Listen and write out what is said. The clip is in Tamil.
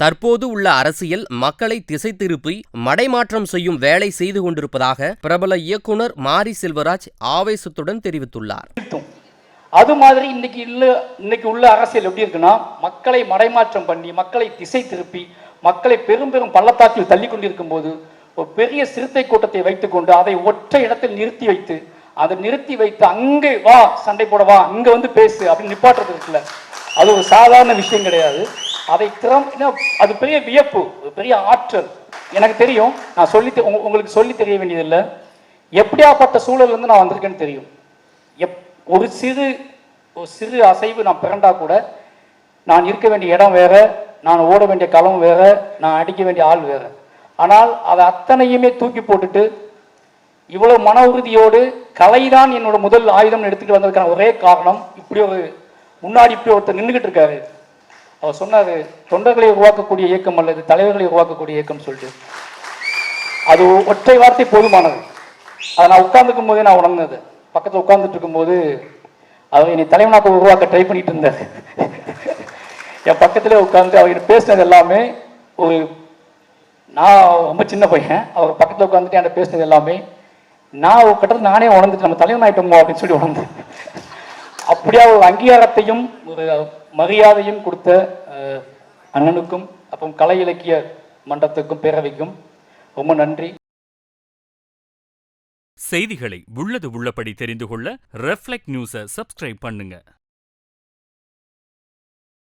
தற்போது உள்ள அரசியல் மக்களை திசை திருப்பி மடைமாற்றம் செய்யும் வேலை செய்து கொண்டிருப்பதாக பிரபல இயக்குனர் மாரி செல்வராஜ் ஆவேசத்துடன் தெரிவித்துள்ளார். அது மாதிரி இன்னைக்கு இல்ல இன்னைக்கு உள்ள அரசியல் எப்படி இருக்குன்னா மக்களை மடைமாற்றம் பண்ணி மக்களை திசை திருப்பி மக்களை பெரும் பெரும் பள்ளத்தாக்கில் தள்ளி கொண்டிருக்கும் போது ஒரு பெரிய சிறுத்தை கூட்டத்தை வைத்துக்கொண்டு அதை ஒற்றை இடத்தில் நிறுத்தி வைத்து அதை நிறுத்தி வைத்து அங்கே வா சண்டை போட வா இங்க வந்து பேசு அப்படின்னு நிப்பாட்டுறது இருக்குல்ல அது ஒரு சாதாரண விஷயம் கிடையாது. அதை திறம் என்ன, அது பெரிய வியப்பு ஒரு பெரிய ஆற்றல். எனக்கு தெரியும் நான் சொல்லி உங்களுக்கு சொல்லி தெரிய வேண்டியதில்லை. எப்படியாப்பட்ட சூழல்ல இருந்து நான் வந்திருக்கேன்னு தெரியும். எப் ஒரு சிறு ஒரு சிறு அசைவு நான் பிறண்டா கூட நான் இருக்க வேண்டிய இடம் வேற நான் ஓட வேண்டிய களம் வேற நான் அடிக்க வேண்டிய ஆள் வேற. ஆனால் அதை அத்தனையுமே தூக்கி போட்டுட்டு இவ்வளவு மன உறுதியோடு கலைதான் என்னோட முதல் ஆயுதம் எடுத்துட்டு வந்ததுக்கான ஒரே காரணம் இப்படி ஒரு முன்னாடி இப்படி ஒருத்தர் நின்றுகிட்டு இருக்காரு. அவர் சொன்னார் தொண்டர்களை உருவாக்கக்கூடிய இயக்கம் அல்லது தலைவர்களை உருவாக்கக்கூடிய இயக்கம் சொல்லிட்டு. அது ஒற்றை வார்த்தை போதுமானது. அதை நான் உட்கார்ந்துக்கும் போதே நான் உணர்ந்தது. பக்கத்தில் உட்கார்ந்துட்டு இருக்கும்போது அவர் என்னை தலைவனாக்க உருவாக்க ட்ரை பண்ணிட்டு இருந்தார். என் பக்கத்தில் உட்காந்து அவர் பேசினது எல்லாமே ஒரு நான் ரொம்ப சின்ன பையன். அவர் பக்கத்தில் உட்காந்துட்டு என்கிட்ட பேசினது எல்லாமே நான் ஒரு கட்டத்தில் நானே உணர்ந்துட்டு நம்ம தலைவன் ஆகிட்டோமோ அப்படின்னு சொல்லி உணர்ந்தேன். அப்படியா ஒரு அங்கீகாரத்தையும் ஒரு மரியாதையும் கொடுத்த அண்ணனுக்கும் அப்புறம் கலை இலக்கிய மன்றத்துக்கும் பேரவைக்கும் ரொம்ப நன்றி. செய்திகளை உள்ளது உள்ளபடி தெரிந்து கொள்ள ரெஃப்ளெக்ட் நியூஸை சப்ஸ்கிரைப் பண்ணுங்க.